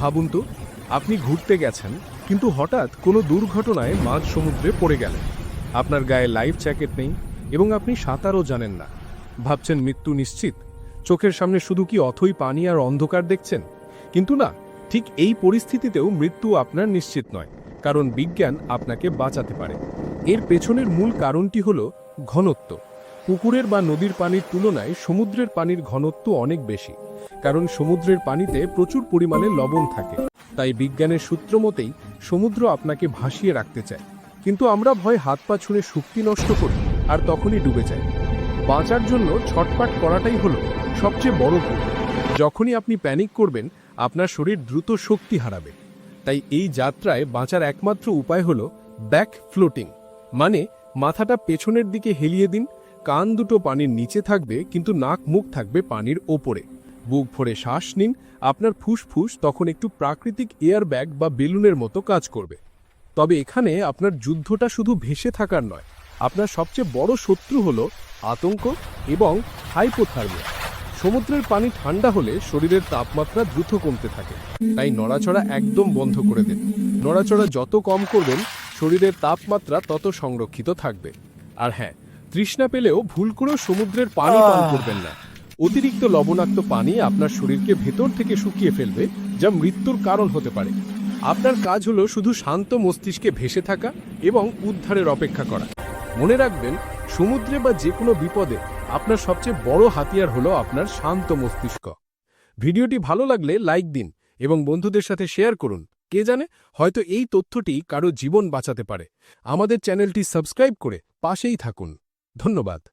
ভাবুন তো, আপনি ঘুরতে গেছেন, কিন্তু হঠাৎ কোনো দুর্ঘটনায় মাঝ সমুদ্রে পড়ে গেলেন। আপনার গায়ে লাইফ জ্যাকেট নেই এবং আপনি সাঁতারও জানেন না। ভাবছেন মৃত্যু নিশ্চিত, চোখের সামনে শুধু কি অথই পানি আর অন্ধকার দেখছেন? কিন্তু না, ঠিক এই পরিস্থিতিতেও মৃত্যু আপনার নিশ্চিত নয়, কারণ বিজ্ঞান আপনাকে বাঁচাতে পারে। এর পেছনের মূল কারণটি হল ঘনত্ব। পুকুরের বা নদীর পানির তুলনায় সমুদ্রের পানির ঘনত্ব অনেক বেশি। কারণ সমুদ্রের পানিতে প্রচুর পরিমাণে লবণ থাকে। তাই বিজ্ঞানের সূত্র মতেই সমুদ্র আপনাকে ভাসিয়ে রাখতে চায়। কিন্তু আমরা ভয় হাত পা ছুঁড়ে শক্তি নষ্ট করি আর তখনই ডুবে যাই। বাঁচার জন্য ছটপাট করাটাই হলো সবচেয়ে বড় ভুল। যখনই আপনি প্যানিক করবেন, আপনার শরীর দ্রুত শক্তি হারাবে। তাই এই যাত্রায় বাঁচার একমাত্র উপায় হলো ব্যাক ফ্লোটিং মানে মাথাটা পেছনের দিকে হেলিয়ে দিন, কান দুটো পানির নিচে থাকবে, কিন্তু নাক মুখ থাকবে পানির ওপরে। বুক ভরে শ্বাস নিন আপনার ফুসফুস তখন একটু প্রাকৃতিক এয়ার ব্যাগ বা বেলুনের মতো কাজ করবে। তবে এখানে আপনার যুদ্ধটা শুধু ভেসে থাকার নয় আপনার সবচেয়ে বড় শত্রু হলো আতঙ্ক এবং হাইপোথার্মিয়া। সমুদ্রের পানি ঠান্ডা হলে শরীরের তাপমাত্রা দ্রুত কমতে থাকে তাই নড়াচড়া একদম বন্ধ করে দিন। নড়াচড়া যত কম করবেন শরীরের তাপমাত্রা তত সংরক্ষিত থাকবে। আর হ্যাঁ তৃষ্ণা পেলেও ভুল করেও সমুদ্রের পানি পান করবেন না। অতিরিক্ত লবণাক্ত পানি আপনার শরীরকে ভেতর থেকে শুকিয়ে ফেলবে, যা মৃত্যুর কারণ হতে পারে। আপনার কাজ হলো শুধু শান্ত মস্তিষ্কে ভেসে থাকা এবং উদ্ধারের অপেক্ষা করা। মনে রাখবেন, সমুদ্রে বা যে কোনো বিপদে আপনার সবচেয়ে বড় হাতিয়ার হলো আপনার শান্ত মস্তিষ্ক। ভিডিওটি ভালো লাগলে লাইক দিন এবং বন্ধুদের সাথে শেয়ার করুন। কে জানে, হয়তো এই তথ্যটি কারও জীবন বাঁচাতে পারে। আমাদের চ্যানেলটি সাবস্ক্রাইব করে পাশেই থাকুন। ধন্যবাদ।